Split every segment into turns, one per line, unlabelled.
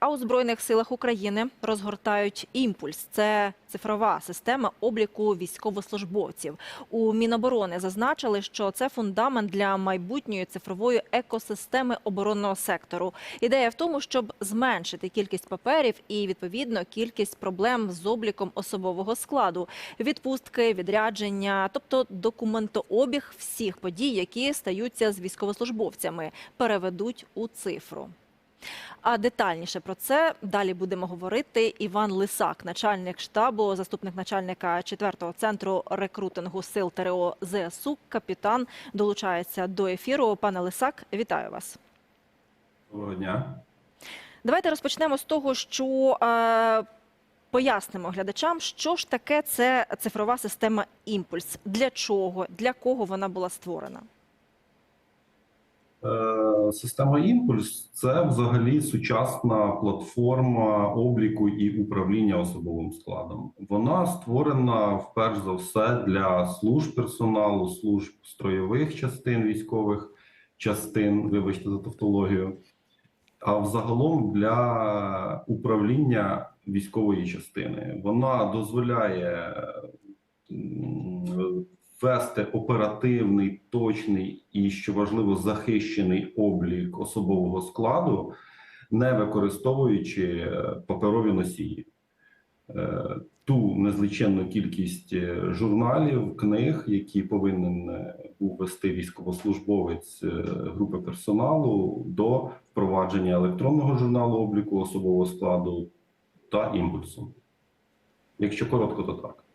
А у збройних силах України розгортають імпульс. Це цифрова система обліку військовослужбовців. У Міноборони зазначили, що це фундамент для майбутньої цифрової екосистеми оборонного сектору. Ідея в тому, щоб зменшити кількість паперів і відповідно кількість проблем з обліком особового складу, відпустки, відрядження, тобто документообіг всіх подій, які стаються з військовослужбовцями, переведуть у цифру. А детальніше про це далі будемо говорити. Іван Лисак, начальник штабу, заступник начальника 4-го центру рекрутингу сил ТРО ЗСУ, капітан, долучається до ефіру. Пане Лисак, вітаю вас.
Доброго дня.
Давайте розпочнемо з того, що е, пояснимо глядачам, що ж таке це цифрова система імпульс, для чого, для кого вона була створена.
Е, Система Імпульс це взагалі сучасна платформа обліку і управління особовим складом. Вона створена вперше за все для служб персоналу, служб стройових частин військових частин, вибачте за тавтологію, а взагалом для управління військової частини. Вона дозволяє вести оперативний, точний і, що важливо, захищений облік особового складу, не використовуючи е, паперові носії. Е, Ту незліченну кількість е, журналів, книг, які повинен був військовослужбовець групи персоналу до впровадження електронного журналу обліку особового складу та імпульсу. Якщо коротко, то так.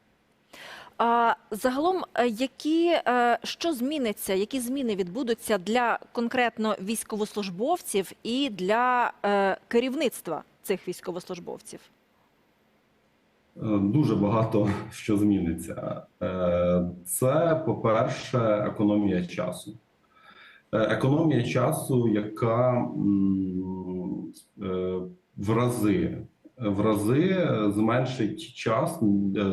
А загалом, е, які е, що зміниться, які зміни відбудуться для конкретно військовослужбовців і для е, керівництва цих військовослужбовців?
Дуже багато що зміниться. Це, по-перше, економія часу. Економія часу, яка в рази, в рази зменшить час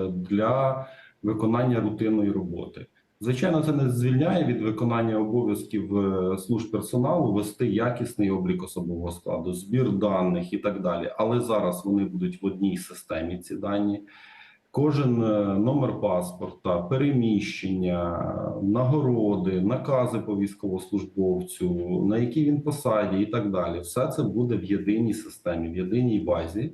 для виконання рутинної роботи. Звичайно, це не звільняє від виконання обов'язків е, служб персоналу вести якісний облік особового складу, збір даних і так далі. Але зараз вони будуть в одній системі. Ці дані. Кожен е, номер паспорта, переміщення, нагороди, накази по військовослужбовцю, на якій він посаді, і так далі. Все це буде в єдиній системі, в єдиній базі.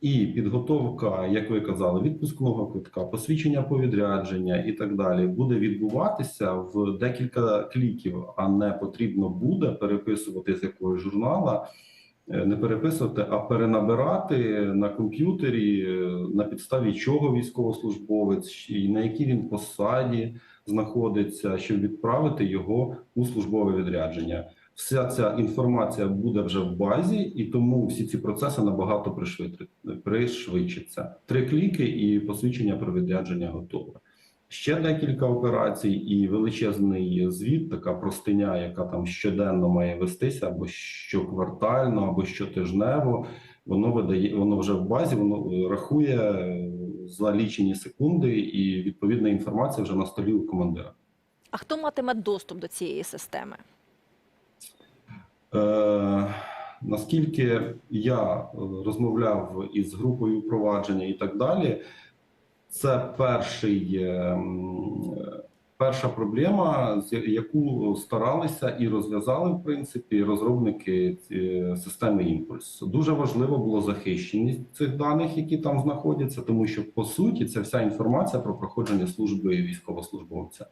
І підготовка, як ви казали, відпускного квитка, посвідчення по відрядження і так далі буде відбуватися в декілька кліків, а не потрібно буде переписувати з якогось журнала, е, не переписувати, а перенабирати на комп'ютері, е, на підставі чого військовослужбовець і на якій він посаді знаходиться, щоб відправити його у службове відрядження вся ця інформація буде вже в базі, і тому всі ці процеси набагато пришвидшаться. Три кліки і посвідчення про відрядження готове. Ще декілька операцій і величезний звіт, така простиня, яка там щоденно має вестися, або щоквартально, або щотижнево. Воно видає, воно вже в базі, воно е, рахує е, за лічені секунди, і відповідна інформація вже на столі у командира.
А хто матиме доступ до цієї системи?
Е, наскільки я е, розмовляв із групою впровадження і так далі, це перший, е, перша проблема, яку старалися і розв'язали, в принципі, розробники системи імпульс. Дуже важливо було захищеність цих даних, які там знаходяться, тому що по суті це вся інформація про проходження служби військовослужбовця.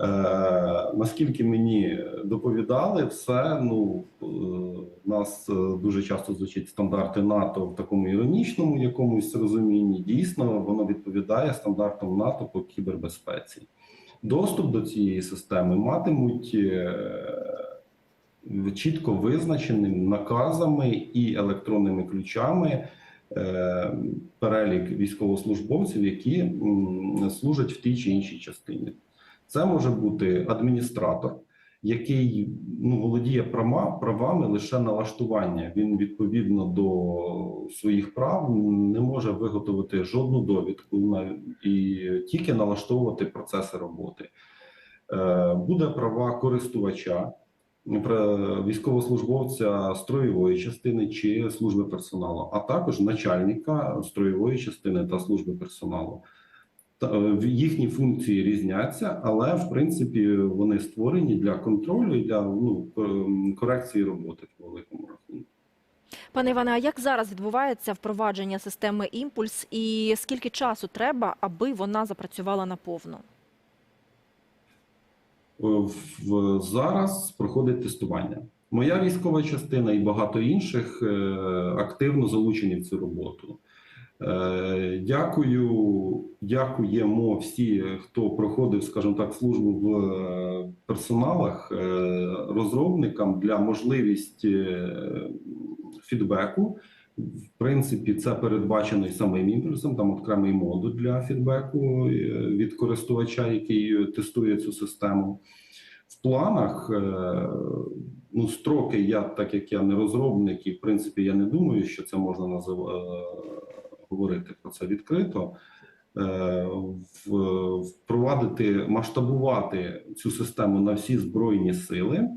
Е, наскільки мені доповідали, все ну е, нас е, дуже часто звучить стандарти НАТО в такому іронічному якомусь розумінні. Дійсно, воно відповідає стандартам НАТО по кібербезпеці. Доступ до цієї системи матимуть е, чітко визначеним наказами і електронними ключами. е, Перелік військовослужбовців, які служать в тій чи іншій частині. Це може бути адміністратор, який ну, володіє права, правами лише налаштування. Він відповідно до своїх прав не може виготовити жодну довідку на- і тільки налаштовувати процеси роботи. Е, Буде права користувача, військовослужбовця строєвої частини чи служби персоналу, а також начальника строєвої частини та служби персоналу. Е, їхні функції різняться, але в принципі вони створені для контролю і для ну, корекції роботи по великому рахунку.
Пане Іване, а як зараз відбувається впровадження системи імпульс і скільки часу треба, аби вона запрацювала наповну?
В- в- зараз проходить тестування. Моя військова частина і багато інших е, активно залучені в цю роботу. Е, Дякую, дякуємо всі, хто проходив, скажімо так, службу в е, персоналах е, розробникам для можливості фідбеку. В принципі, це передбачено і самим імпульсом. Там окремий модуль для фідбеку від користувача, який тестує цю систему. В планах ну, строки, я так як я не розробник, і в принципі я не думаю, що це можна назив... говорити про це відкрито. е, Впровадити, масштабувати цю систему на всі збройні сили,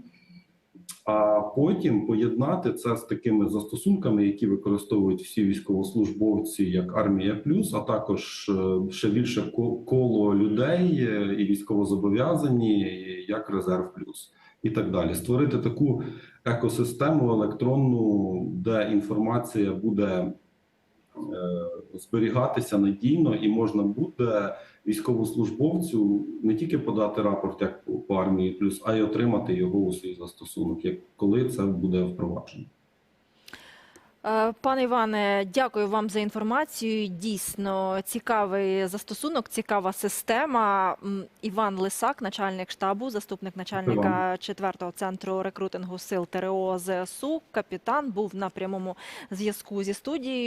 а потім поєднати це з такими застосунками, які використовують всі військовослужбовці, як армія плюс, а також е, ще більше коло людей е, і військовозобов'язані, як резерв плюс, і так далі. Створити таку екосистему електронну, де інформація буде зберігатися надійно, і можна буде військовослужбовцю не тільки подати рапорт як по, по армії плюс, а й отримати його у свій застосунок, як коли це буде впроваджено.
Е, Пане Іване, дякую вам за інформацію. Дійсно цікавий застосунок, цікава система. Іван Лисак, начальник штабу, заступник начальника 4-го центру рекрутингу сил ТРО ЗСУ, капітан, був на прямому зв'язку зі студією.